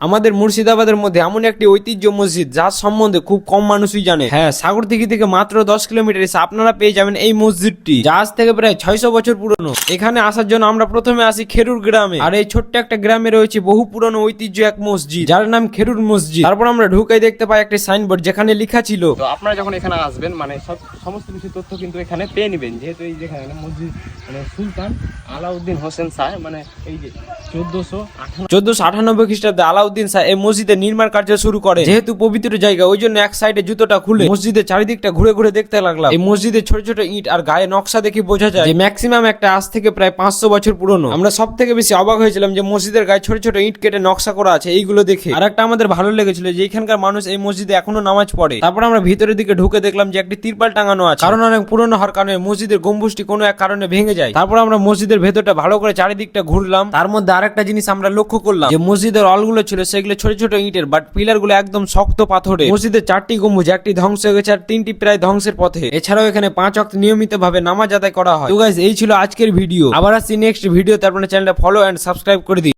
আমাদের মুর্শিদাবাদের মধ্যে এমন একটি ঐতিহ্য মসজিদ যার সম্বন্ধে খুব কম মানুষই জানে। হ্যাঁ সাগরদিঘি থেকে মাত্র দশ কিলোমিটার এসে আপনারা পেয়ে যাবেন এই মসজিদটি যা আজ থেকে প্রায় ছয়শো বছর পুরনো। এখানে আসার জন্য আমরা প্রথমে আসি খেরুর গ্রামে। আর এই ছোট্ট একটা গ্রামে রয়েছে বহু পুরনো ঐতিহ্য এক মসজিদ যার নাম খেরুর মসজিদ। তারপর আমরা ঢুকে দেখতে পাই একটি সাইনবোর্ড যেখানে লেখা ছিল তো আপনারা যখন এখানে আসবেন মানে সব সমস্ত কিছু তথ্য কিন্তু এখানে পেয়ে নেবেন। যেহেতু এই যেখানে মসজিদ মানে সুলতান আলাউদ্দিন হোসেন শাহ মানে এই যে চোদ্দশো চোদ্দশো আটানব্বই খ্রিস্টাব্দে আলাউদ্দিন শাহ এই মসজিদের নির্মাণ কার্য শুরু করে যেহেতু পবিত্র জায়গা ওই জন্য এক সাইডে জুতোটা খুলে মসজিদের চারিদিকটা ঘুরে ঘুরে দেখতে লাগলাম। এই মসজিদের ছোট ছোট ইট আর গায়ে নকশা দেখে বোঝা যায় যে ম্যাক্সিমাম একটা আজ থেকে প্রায় পাঁচশো বছর পুরনো। আমরা সব থেকে বেশি অবাক হয়েছিলাম যে মসজিদের গায়ে ছোট ছোট ইট কেটে নকশা করা আছে এইগুলো দেখে। আর একটা আমাদের ভালো লেগেছিল যে এখানকার মানুষ এই মসজিদে এখনও নামাজ পড়ে। তারপর আমরা ভিতরের দিকে ঢুকে দেখলাম যে একটি তিরপাল টাঙানো আছে। কারণ অনেক পুরনো হওয়ার কারণে মসজিদের গম্বুজটি কোনো এক কারণে ভেঙে যায়। তারপর আমরা মসজিদের ভেতরটা ভালো করে চারিদিকটা ঘুরলাম। তার মধ্যে আরেকটা জিনিস আমরা লক্ষ্য করলাম যে মসজিদের অলগুলো ছিল সেগুলো ছোট ছোট ইটের বাট পিলারগুলো একদম শক্ত পাথরে। মসজিদের চারটি গম্বুজ, একটি ধ্বংস হয়ে গেছে আর তিনটি প্রায় ধ্বংসের পথে। এছাড়াও এখানে পাঁচ অক্ত নিয়মিত ভাবে নামাজ আদায় করা হয়। তো গাইজ এই ছিল আজকের ভিডিও আবার আসছি নেক্সট ভিডিও তারপরে চ্যানেলটা ফলো অ্যান্ড সাবস্ক্রাইব করে দিই